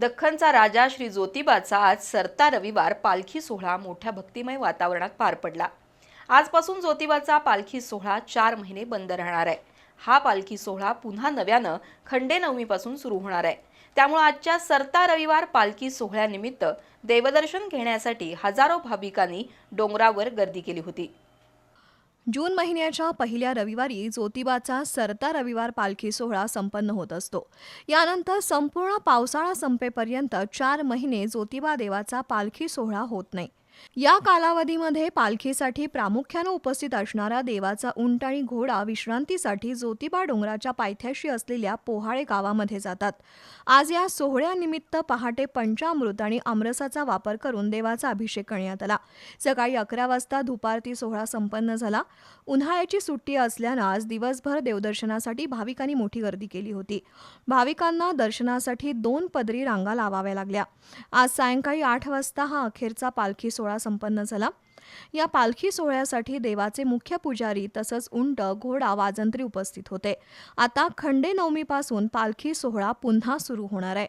दख्खनचा राजा श्री ज्योतिबाचा आज सरता रविवार पालखी सोहळा मोठ्या भक्तिमय वातावरणात पार पडला. आजपासून ज्योतिबाचा पालखी सोहळा चार महिने बंद राहणार आहे. हा पालखी सोहळा पुन्हा नव्यानं खंडेनवमीपासून सुरू होणार आहे. त्यामुळे आजच्या सरता रविवार पालखी सोहळ्यानिमित्त देवदर्शन घेण्यासाठी हजारो भाविकांनी डोंगरावर गर्दी केली होती. जून महिन्याच्या पहिल्या रविवारी ज्योतिबाचा सरता रविवार पालखी सोहळा संपन्न होत असतो. यानंतर संपूर्ण पावसाळा संपेपर्यंत चार महिने ज्योतिबा देवाचा पालखी सोहळा होत नाही. या कालावधीमध्ये पालखीसाठी प्रामुख्यानं उपस्थित असणारा देवाचा उंट आणि घोडा विश्रांतीसाठी ज्योतिबा डोंगराच्या पायथ्याशी असलेल्या पोहाळे गावामध्ये जातात. आज या सोहळ्यानिमित्त पहाटे पंचामृत आणि आमरसाचा वापर करून देवाचा अभिषेक करण्यात आला. सकाळी अकरा वाजता धुपारती सोहळा संपन्न झाला. उन्हाळ्याची सुट्टी असल्यानं आज दिवसभर देवदर्शनासाठी भाविकांनी मोठी गर्दी केली होती. भाविकांना दर्शनासाठी दोन पदरी रांगा लावाव्या लागल्या. आज सायंकाळी आठ वाजता हा अखेरचा पालखी सोहळा संपन्न झाला. या पालखी सोहळ्यासाठी देवाचे मुख्य पुजारी तसंच उंट घोडा वाजंत्री उपस्थित होते. आता खंडे नवमीपासून पालखी सोहळा पुन्हा सुरू होणार आहे.